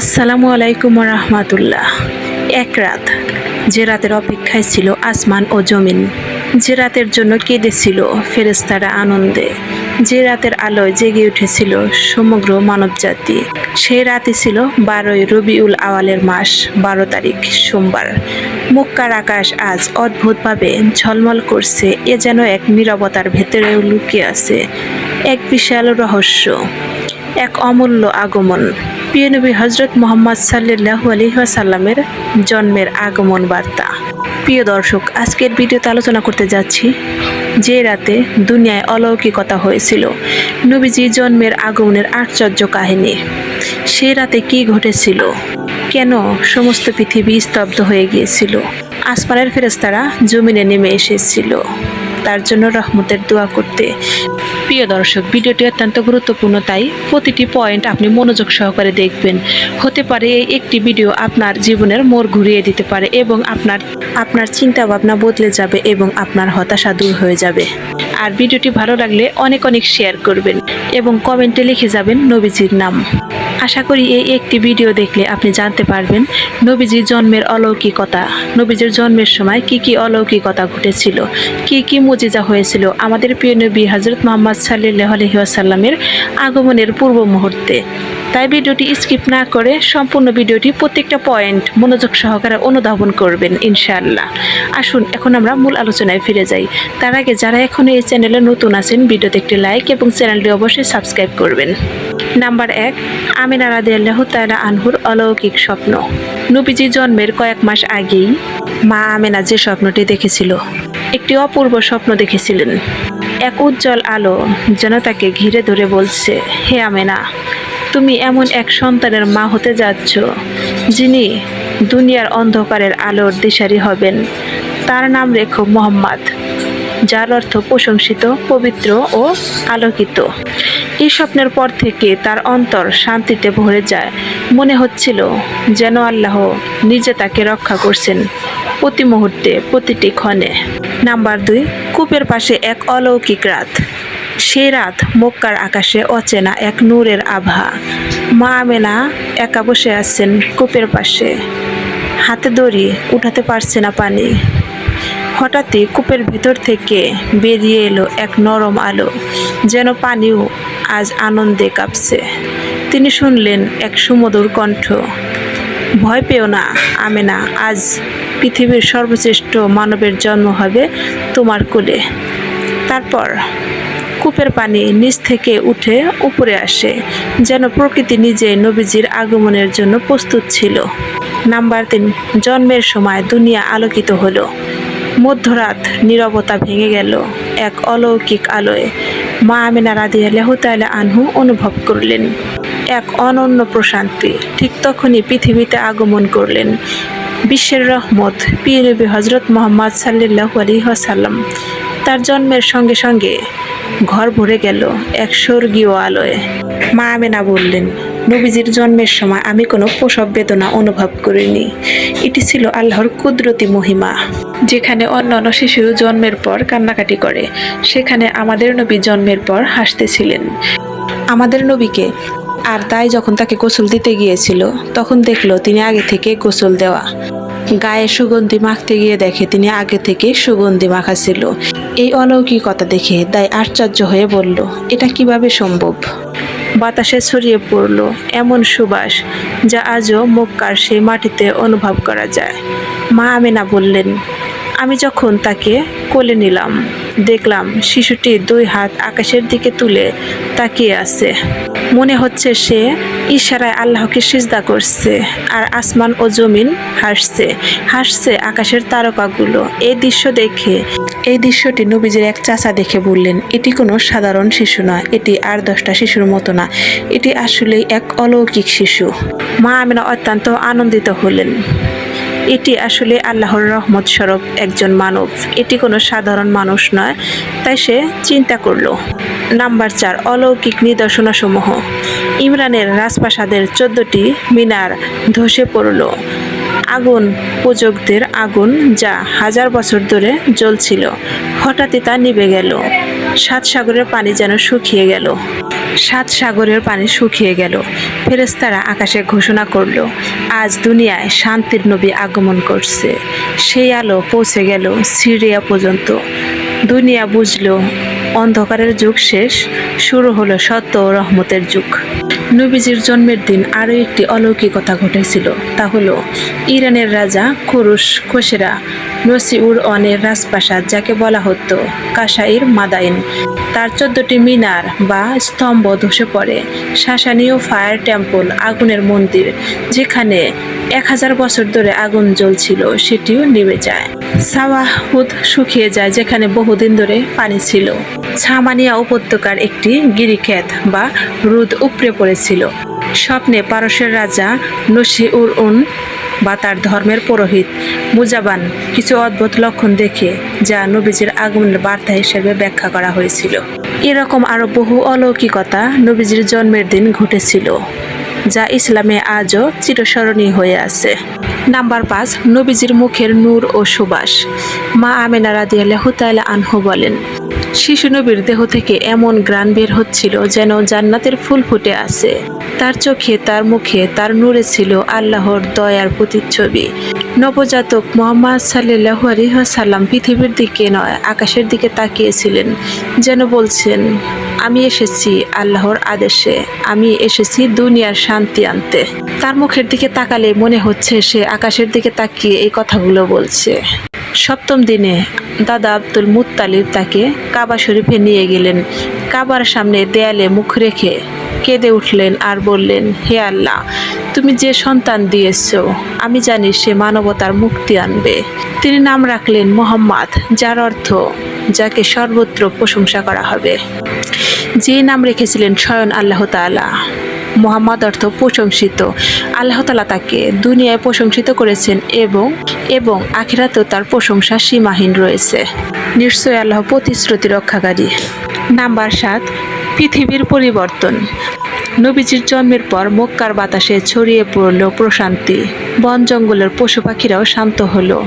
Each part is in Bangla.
আসসালামু আলাইকুম রহমাতুল্লাহ এক রাত যে রাতের অপেক্ষায় ছিল আসমান ও জমিন, যে রাতের জন্য কেঁদেছিল ফেরেস্তারা আনন্দে, যে রাতের আলোয় জেগে উঠেছিল সমগ্র মানবজাতি, সেই রাতে ছিল বারোই রবিউল আওয়ালের মাস, বারো তারিখ সোমবার। মুক্কার আকাশ আজ অদ্ভুতভাবে ঝলমল করছে, এ যেন এক নীরবতার ভেতরে লুকিয়ে আছে, এক বিশাল রহস্য, এক অমূল্য আগমন। প্রিয় নবী হজরত মোহাম্মদ সাল্লাহ আলহিহাসাল্লামের জন্মের আগমন বার্তা। প্রিয় দর্শক, আজকের ভিডিওতে আলোচনা করতে যাচ্ছি যে রাতে দুনিয়ায় অলৌকিকতা হয়েছিল, নবীজি জন্মের আগমনের আশ্চর্য কাহিনী। সেই রাতে কি ঘটেছিল? কেন সমস্ত পৃথিবী স্তব্ধ হয়ে গিয়েছিল? আসমানের ফেরেস্তারা জমিনে নেমে এসেছিল। তার জন্য রহমতের দোয়া করতে। প্রিয় দর্শক ভিডিওটি অত্যন্ত গুরুত্বপূর্ণ তাই প্রতিটি পয়েন্ট আপনি মনোযোগ সহকারে দেখবেন। হতে পারে এই একটি ভিডিও আপনার জীবনের মোড় ঘুরিয়ে দিতে পারে এবং আপনার আপনার চিন্তা ভাবনা বদলে যাবে এবং আপনার হতাশা দূর হয়ে যাবে। আর ভিডিওটি ভালো লাগলে অনেক অনেক শেয়ার করবেন এবং কমেন্টে লিখে যাবেন নবীজির নাম। আশা করি এই একটি ভিডিও দেখলে আপনি জানতে পারবেন নবীজির জন্মের অলৌকিকতা। নবীজির জন্মের সময় কি কি অলৌকিকতা ঘটেছিল কি কি মুজিজা হয়েছিল আমাদের প্রিয় নবী হজরত মোহাম্মদ সাল্লাহ আলহিহাসাল্লামের আগমনের পূর্ব মুহূর্তে। তাই ভিডিওটি স্কিপ না করে সম্পূর্ণ ভিডিওটি প্রত্যেকটা পয়েন্ট মনোযোগ সহকারে অনুধাবন করবেন ইনশাআল্লাহ। আসুন, এখন আমরা মূল আলোচনায় ফিরে যাই। তার আগে যারা এখনও এই চ্যানেলে নতুন আছেন, ভিডিওতে একটি লাইক এবং চ্যানেলটি অবশ্যই সাবস্ক্রাইব করবেন। নাম্বার এক, আমিনা রাদি আল্লাহ তালা আনহুর অলৌকিক স্বপ্ন। নবীজি জন্মের কয়েক মাস আগেই মা আমেনা যে স্বপ্নটি দেখেছিল একটি অপূর্ব স্বপ্ন দেখেছিলেন। এক উজ্জ্বল আলো যেন তাকে ঘিরে ধরে বলছে, হে আমেনা, তুমি এমন এক সন্তানের মা হতে যাচ্ছ, যিনি দুনিয়ার অন্ধকারের আলোর দিশারি হবেন। তার নাম রেখো মোহাম্মদ, যার অর্থ প্রশংসিত, পবিত্র ও আলোকিত। এই স্বপ্নের পর থেকে তার অন্তর শান্তিতে ভরে যায়। মনে হচ্ছিল যেন আল্লাহ নিজে তাকে রক্ষা করছেন। প্রতি মুহূর্তে, প্রতিটি ক্ষণে। নাম্বার দুই, কূপের পাশে এক অলৌকিক রাত। সেই রাত মক্কার আকাশে অচেনা এক নূরের আভা। মা আমেনা একা বসে আছেন কূপের পাশে। হাতে দড়ি, উঠাতে পারছে না পানি। হঠাৎই কূপের ভিতর থেকে বেরিয়ে এলো এক নরম আলো, যেন পানিও আজ আনন্দে কাঁপছে। তিনি শুনলেন এক সুমধুর কণ্ঠ। ভয় পেও না, আমেনা, আজ পৃথিবীর সর্বশ্রেষ্ঠ মানবের জন্ম হবে তোমার কোলে। তারপর কূপের পানি নিচ থেকে উঠে উপরে আসে, যেন প্রকৃতি নিজে নবীজির আগমনের জন্য প্রস্তুত ছিল। নাম্বার তিন, জন্মের সময় দুনিয়া আলোকিত হলো। মধ্যরাত নীরবতা ভেঙে গেল এক অলৌকিক আলোয়। মা আমিনা রাদিয়া লেহুতালা আনহু অনুভব করলেন। এক অনন্য প্রশান্তি ঠিক তখনই পৃথিবীতে আগমন করলেন। বিশ্বের রহমত পিরবি হজরত মোহাম্মদ সাল্লাহ আলী সাল্লাম তার জন্মের সঙ্গে সঙ্গে ঘর ভরে গেল এক স্বর্গীয় আলোয়। মা আমেনা বললেন, নবীজির জন্মের সময় আমি কোনো প্রসব বেদনা অনুভব করিনি। এটি ছিল আল্লাহর কুদরতি মহিমা। যেখানে অন্যান্য শিশু জন্মের পর কান্নাকাটি করে, সেখানে আমাদের নবী জন্মের পর হাসতেছিলেন। আমাদের নবীকে আর তাই যখন তাকে গোসল দিতে গিয়েছিল, তখন দেখল তিনি আগে থেকে গোসল দেওয়া। গায়ে সুগন্ধি মাখতে গিয়ে দেখে তিনি আগে থেকে সুগন্ধি মাখা ছিল এই অলৌকিকতা দেখে দায় আশ্চর্য হয়ে বলল, এটা কীভাবে সম্ভব? বাতাসে ছড়িয়ে পড়ল এমন সুবাস যা আজও মক্কার সেই মাটিতে অনুভব করা যায়। মা আমিনা বললেন আমি যখন তাকে কোলে নিলাম, দেখলাম শিশুটি দুই হাত আকাশের দিকে তুলে তাকিয়ে আছে। মনে হচ্ছে সে ইশারায় আল্লাহকে সিজদা করছে আর আসমান ও জমিন হাসছে হাসছে আকাশের তারকাগুলো। এই দৃশ্য দেখে, এই দৃশ্যটি নবীজের এক চাচা দেখে বললেন, এটি কোনো সাধারণ শিশু নয় এটি আর দশটা শিশুর মতো না, এটি আসলেই এক অলৌকিক শিশু। মা আমিনা অত্যন্ত আনন্দিত হলেন। এটি আসলে আল্লাহর রহমত স্বরূপ একজন মানব। এটি কোনো সাধারণ মানুষ নয়, তাই সে চিন্তা করল। নাম্বার চার, অলৌকিক নিদর্শনসমূহ। ইমরানের রাজপ্রাসাদের চোদ্দটি মিনার ধসে পড়ল। আগুন পূজকদের আগুন যা হাজার বছর ধরে জ্বলছিল। হঠাৎই তা নিভে গেল। সাত সাগরের পানি যেন শুকিয়ে গেল। সাত সাগরের পানি শুকিয়ে গেল। ফেরেস্তারা আকাশে ঘোষণা করল, আজ দুনিয়ায় শান্তির নবী আগমন করছে। সেই আলো পৌঁছে গেল সিরিয়া পর্যন্ত। দুনিয়া বুঝলো, অন্ধকারের যুগ শেষ, শুরু হলো সত্য ও রহমতের যুগ। নবীজির জন্মের দিন আরও একটি অলৌকিকতা ঘটেছিল। তা হলো, ইরানের রাজা কুরুশ খোসেরা নসিউর অনের রাজপ্রাসাদ, যাকে বলা হতো কাসাইর মাদাইন। তার চোদ্দটি মিনার বা স্তম্ভ ধসে পড়ে। শাসানীয় ফায়ার টেম্পল, আগুনের মন্দির, যেখানে এক হাজার বছর ধরে আগুন জ্বলছিল, সেটিও নিভে যায়। সাওয়াহুদ শুকিয়ে যায়, যেখানে বহুদিন ধরে পানি ছিল। ছামানিয়া উপত্যকার একটি গিরিখ্যাত বা রুদ উপড়ে পড়েছিল। স্বপ্নে পারস্যের রাজা নসিউর উন বা তার ধর্মের পুরোহিত। মুজাবান, কিছু অদ্ভুত লক্ষণ দেখে, যা নবীজির আগমনের বার্তা হিসেবে ব্যাখ্যা করা হয়েছিল। এরকম আরও বহু অলৌকিকতা নবীজির জন্মের দিন ঘটেছিল। যা ইসলামে আজও চিরস্মরণীয় হয়ে আছে। নাম্বার পাঁচ, নবীজির মুখের নূর ও সুবাস। মা আমেনা রাদিয়াল্লাহু তাআলা আনহু বলেন, শিশু নবীর দেহ থেকে এমন গ্রান বের হচ্ছিল যেন জান্নাতের ফুল ফুটে আছে। তার চোখে, তার মুখে, তার নূরে ছিল আল্লাহর দয়ার প্রতিচ্ছবি। নবজাতক মোহাম্মদ সাল্লাহ আলহাসাল্লাম পৃথিবীর দিকে নয়, আকাশের দিকে তাকিয়েছিলেন, যেন বলছেন আমি এসেছি আল্লাহর আদেশে। আমি এসেছি দুনিয়ার শান্তি আনতে। তার মুখের দিকে তাকালে মনে হচ্ছে সে আকাশের দিকে তাকিয়ে এই কথাগুলো বলছে। সপ্তম দিনে দাদা আব্দুল মুত্তালিব তাকে কাবা শরীফে নিয়ে গেলেন। কাবার সামনে দেয়ালে মুখ রেখে কেঁদে উঠলেন আর বললেন, হে আল্লাহ, তুমি যে সন্তান দিয়েছ, আমি জানি সে মানবতার মুক্তি আনবে। তিনি নাম রাখলেন মোহাম্মদ, যার অর্থ যাকে সর্বত্র প্রশংসা করা হবে। যে নাম রেখেছিলেন স্বয়ং আল্লাহ তাআলা। মোহাম্মদ অর্থ প্রশংসিত। আল্লাহ তালা তাকে দুনিয়ায় প্রশংসিত করেছেন এবং এবং আখিরাতেও তার প্রশংসা সীমাহীন রয়েছে। নিশ্চয় আল্লাহ প্রতিশ্রুতি রক্ষাকারী। নাম্বার সাত, পৃথিবীর পরিবর্তন। নবীজির জন্মের পর মক্কার বাতাসে ছড়িয়ে পড়ল প্রশান্তি। বন জঙ্গলের পশু পাখিরাও শান্ত হলো।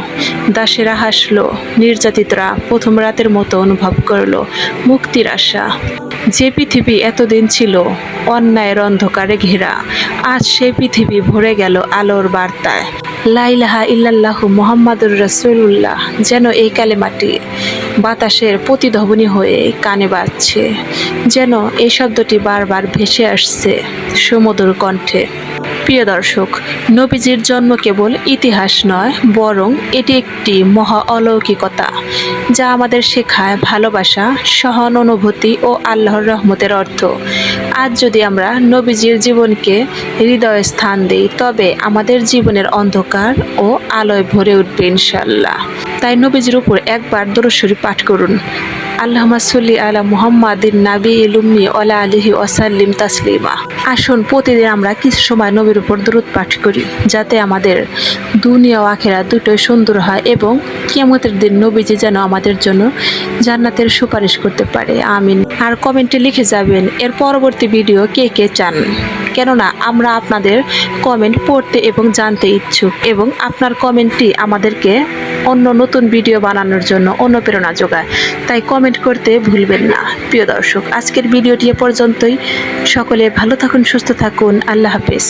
দাসেরা হাসলো। নির্যাতিতরা প্রথম রাতের মতো অনুভব করল। মুক্তির আশা। যে পৃথিবী এতদিন ছিল অন্যায়ের অন্ধকারে ঘেরা, আজ সে পৃথিবী ভরে গেল আলোর বার্তায়। লাইলাহা ইল্লাল্লাহু মোহাম্মদুর রসুল্লাহ যেন এই কালেমাটি বাতাসের প্রতিধ্বনি হয়ে কানে বাজছে, যেন এই শব্দটি বারবার ভেসে আসছে সুমধুর কণ্ঠে। প্রিয় দর্শক, নবীজির জন্ম কেবল ইতিহাস নয়, বরং এটি একটি মহা অলৌকিকতা, যা আমাদের শেখায় ভালোবাসা, সহন অনুভূতি ও আল্লাহর রহমতের অর্থ। আজ যদি আমরা নবীজির জীবনকে হৃদয়ে স্থান দিই, তবে আমাদের জীবনের অন্ধকার ও আলোয় ভরে উঠবে ইনশাল্লাহ তাই নবীজির উপর একবার দরশ্বরী পাঠ করুন। আল্লাহমা সাল্লি আলা মুহাম্মাদিন নাবি ইলুম্মি ওলা আলিহি ওয়াসাল্লিম তাসলিমা। আসুন প্রতিদিন আমরা কিছু সময় নবীর উপর দূরত পাঠ করি, যাতে আমাদের দুনিয়া আখেরা দুটোই সুন্দর হয় এবং কিয়ামতের দিন নবীজি যেন আমাদের জন্য জান্নাতের সুপারিশ করতে পারে। আমিন। আর কমেন্টে লিখে যাবেন, এর পরবর্তী ভিডিও কে কে চান? কেননা আমরা আপনাদের কমেন্ট পড়তে এবং জানতে ইচ্ছুক এবং আপনার কমেন্টটি আমাদেরকে অন্য নতুন ভিডিও বানানোর জন্য অনুপ্রেরণা যোগায়। তাই কমেন্ট করতে ভুলবেন না। প্রিয় দর্শক, আজকের ভিডিওটি এ পর্যন্তই। সকলে ভালো থাকুন, সুস্থ থাকুন। আল্লাহ হাফেজ।